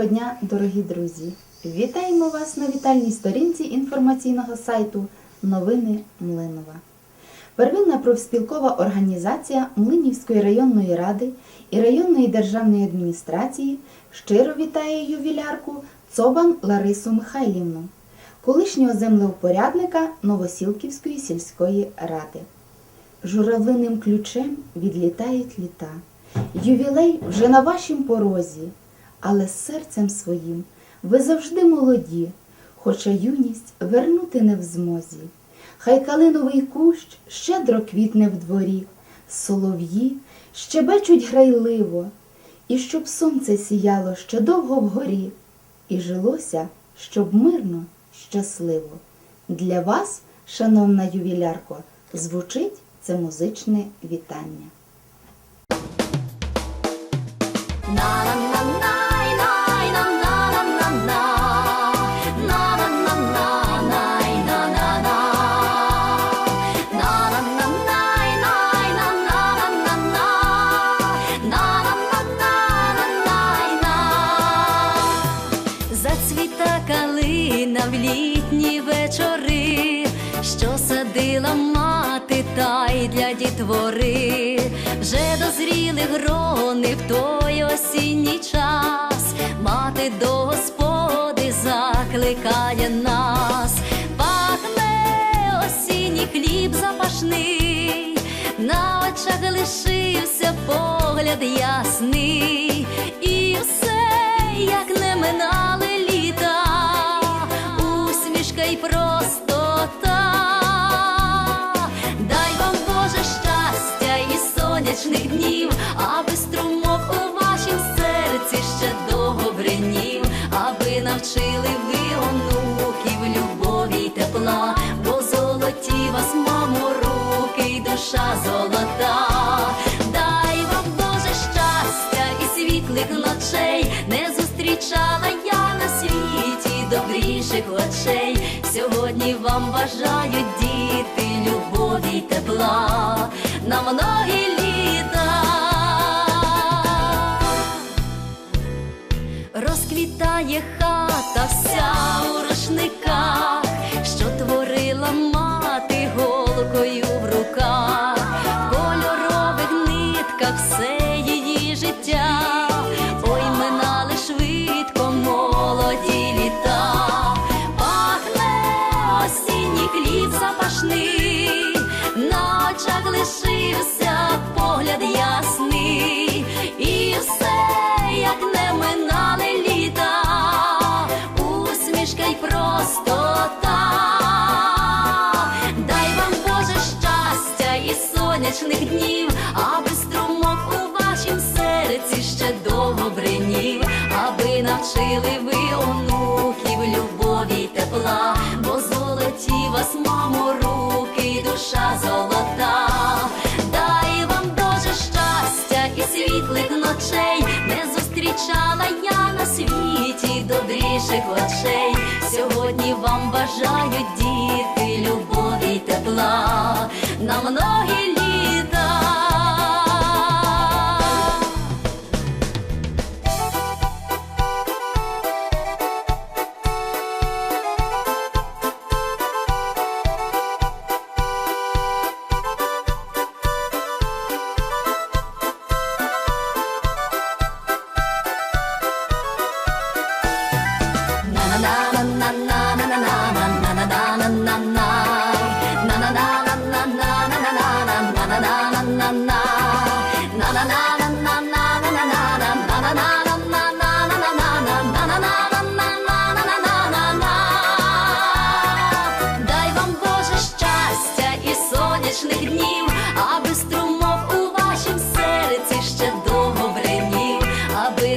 дня, дорогі друзі! Вітаємо вас на вітальній сторінці інформаційного сайту Новини Млинова. Первинна профспілкова організація Млинівської районної ради і районної державної адміністрації щиро вітає ювілярку Цобан Ларису Михайлівну, колишнього землеупорядника Новосілківської сільської ради. Журавлиним ключем відлітають літа. Ювілей вже на вашім порозі, але серцем своїм ви завжди молоді, хоча юність вернути не в змозі. Хай калиновий кущ щедро квітне в дворі, солов'ї щебечуть грайливо, і щоб сонце сіяло ще довго вгорі, і жилося, щоб мирно, щасливо. Для вас, шановна ювілярко, звучить це музичне вітання. Зацвіта калина в літні вечори, що садила мати та й для дітвори, вже дозріли грони в той осінній час, мати до господи закликає нас, пахне осінній хліб запашний, на очах лишився погляд ясний, і все, як не минали літа, усмішка й простота. Дай вам Боже щастя і сонячних днів, аби струмок у вашім серці ще довго бринів, аби навчили ви онуків любові й тепла, бо золоті вас, мамо, руки й душа золота. Добріших очей. Сьогодні вам бажають діти любові й тепла на многі літа. Розквітає хата вся у рушниках, лишився погляд ясний, і все, як не минали літа, усмішка й простота. Дай вам Боже щастя і сонячних днів, ночей, не зустрічала я на світі добріших очей. Сьогодні вам бажають діти любові й тепла на многі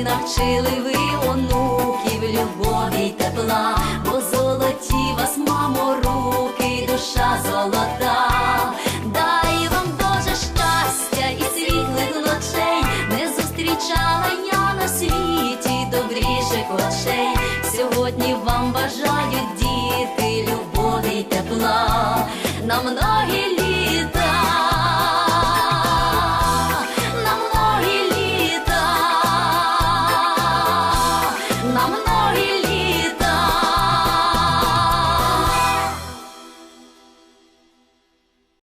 навчили ви онуків любові й тепла, бо золоті вас, мамо, руки душа золота. Вам